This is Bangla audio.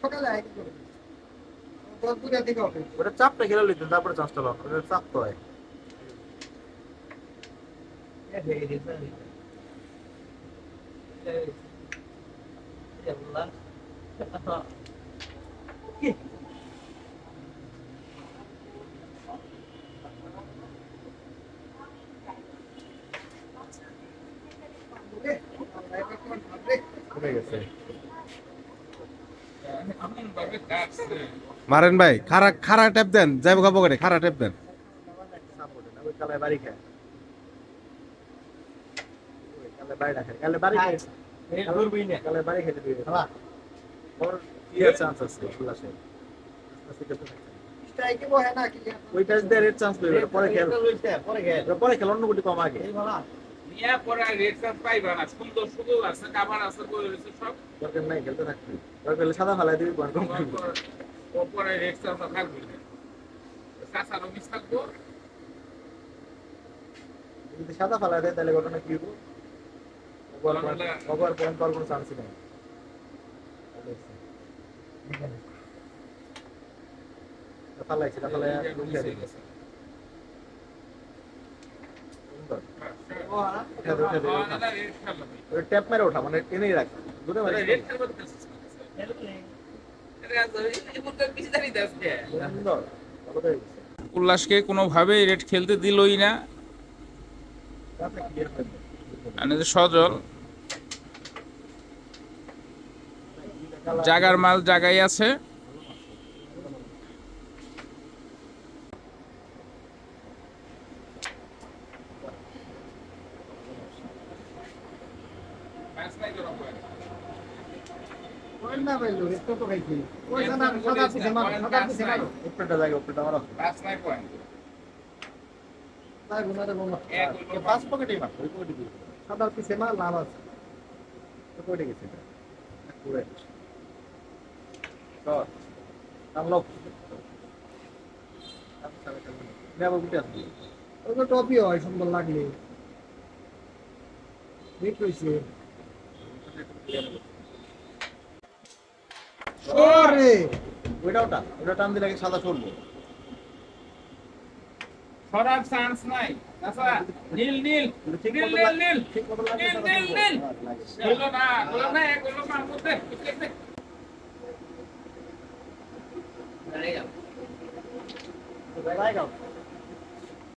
সকালে আয় কি করবে। দশ দুটা থেকে অফিস ওটা চাপটা খেলে লইতেন তারপরে চান্সটা লক ওটা চাপ তো হয়। এই দিছে এই আল্লাহ কমে গেছে মারেন ভাই খারা খারা ট্যাপ দেন যাইবো খাব করে খারা ট্যাপ দেন। পরে খেল। পরে খেল। পরে অন্য গুটি কম আগে। এই ভালো নিয়ে পরে রেড পাইবা না সুন্দর সুন্দর আছে কাভার আছে বই রয়েছে সব। দরকার নাই খেলতে থাকবি। দরকার হলে সাদা ফালাই দিবি কম না। থাকব। যদি সাদা ফালাই দেয় তাহলে ঘটনা কি হব ওভার পয়েন্ট পাওয়ার কোনো চান্সই নেই। ফালাইছি ফালাই উঠে দিবি সুন্দর ওই ট্যাপ মেরে ওঠা মানে রাখ। মারি উল্লাসকে কোনোভাবেই রেড খেলতে দিলই না। সজল। জাগার মাল জাগাই আছে ওই না পাইলো একটু তো খাইছি ওই সাদা সাদা পিছে মারো সাদা পিছে মারো উপরেটা জায়গা উপরেটা মারো তাই গুনারে বলো এ পাঁচ পকেটেই মার ওই পকেটে দিবি সাদা পিছে মার লাভ আছে। তো গেছে এটা। পুরো। তো আনলক নেব গুটি আসবি। ওই তো টপি হয় সুন্দর লাগলে। ঠিক কইছে ওরে ওইটাও টান ওটা টান দিলে সাদা সরবো সরার চান্স নাই আচ্ছা নীল নীল নীল নীল নীল নীল, নীল। নীল। হ্যাঁ, লাগে। হলো না হলো না এক হলো মার মধ্যে বুঝলে কি? এই যাও জায়গায় গাও।